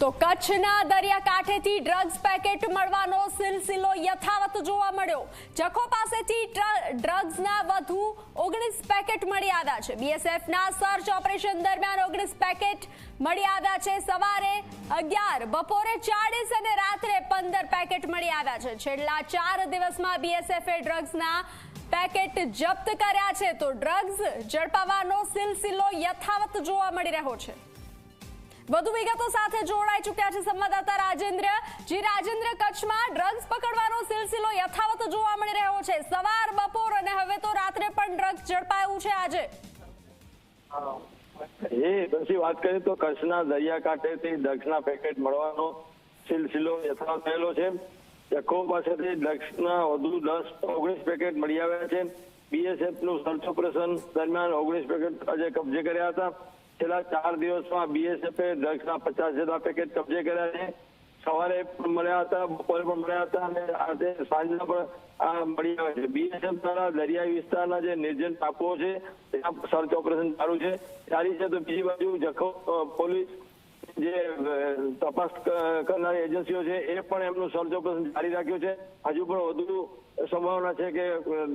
તો કચ્છના દરિયાકાંઠેથી drugs packet મળવાનો સિલસિલો યથાવત જોવા મળ્યો. જખો પાસેથી ડ્રગ્સના વધુ ઓગણીસ પેકેટ મળી આવ્યા છે. બીએસએફના સર્ચ ઓપરેશન દરમિયાન ઓગણીસ પેકેટ મળી આવ્યા છે. સવારે અગિયાર, બપોરે ચાળીસ અને રાત્રે પંદર પેકેટ મળી આવ્યા છે. છેલ્લા ચાર દિવસમાં બીએસએફે ડ્રગ્સના પેકેટ જપ્ત કર્યા છે. તો ડ્રગ્સ ઝડપાવાનો સિલસિલો યથાવત જોવા મળી રહ્યો છે. વધુ વિગતો સાથે જોડાઈ ચૂક્યા છે સંવાદદાતા રાજેન્દ્ર. જી રાજેન્દ્ર, કચ્છમાં ડ્રગ્સ પકડવાનો સિલસિલો યથાવત જોવા મળી રહ્યો છે. સવાર, બપોર અને હવે તો રાત્રે પણ ડ્રગ્સ ઝડપાયું છે આજે. એ પછી વાત કરીએ તો કચ્છના દરિયાકાંઠેથી ડ્રગ્સના પેકેટ મળવાનો સિલસિલો યથાવત થયેલો છે. જખો પાસેથી ડ્રગ્સના વધુ દસ ઓગણીસ પેકેટ મળી આવ્યા છે. બીએસએફનું સર્ચ ઓપરેશન દરમિયાન ઓગણીસ પેકેટ આજે કબજે કર્યા હતા. છેલ્લા ચાર દિવસમાં બીએસએફે ડ્રગ્સના પચાસ જેટલા પેકેટ કબજે કર્યા છે. સવારે પણ મળ્યા હતા, બપોરે પણ મળ્યા હતા અને આજે સાંજના પણ મળી આવે છે. બીએસએફ દ્વારા દરિયાઈ વિસ્તારના જે નિર્જન ટાપુઓ છે, ત્યાં સર્ચ ઓપરેશન ચાલુ છે. ચાલી છે તો બીજી બાજુ જખો પોલીસ જે તપાસ કરનારી એજન્સીઓ છે, એ પણ એમનું સર્ચ ઓપરેશન જારી રાખ્યું છે. હજુ પણ વધુ સંભાવના છે કે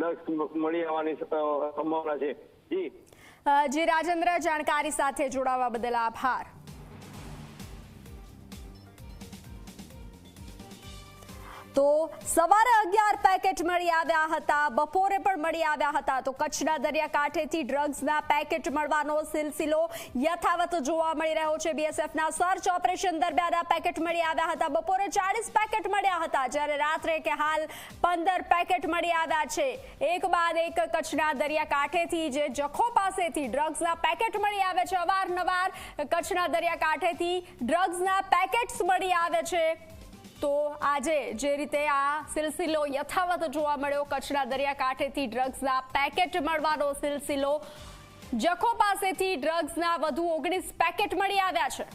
દસ મળી આવવાની સંભાવના છે. જી. જી રાજેન્દ્ર જાણકારી સાથે જોડાવા બદલ આભાર. તો સવારે અગિયાર પેકેટ મળી આવ્યા હતા, બપોરે પણ મળી આવ્યા હતા. તો કચ્છના દરિયાકાંઠેથી ડ્રગ્સના પેકેટ મળવાનો સિલસિલો યથાવત જોવા મળી રહ્યો છે. બીએસએફના સર્ચ ઓપરેશન દરમિયાન આ પેકેટ મળી આવ્યા હતા. બપોરે ચાળીસ પેકેટ મળ્યા હતા, જ્યારે રાત્રે કે હાલ પંદર પેકેટ મળી આવ્યા છે. એક બાદ એક કચ્છના દરિયાકાંઠેથી જે જખો પાસેથી ડ્રગ્સના પેકેટ મળી આવે છે. અવારનવાર કચ્છના દરિયાકાંઠેથી ડ્રગ્સના પેકેટ્સ મળી આવે છે. તો આજે જે રીતે આ સિલસિલો યથાવત જોવા મળ્યો, કચ્છના દરિયાકાંઠેથી ડ્રગ્સના પેકેટ મળવાનો સિલસિલો, જખો પાસેથી ડ્રગ્સના વધુ ઓગણીસ પેકેટ મળી આવ્યા છે.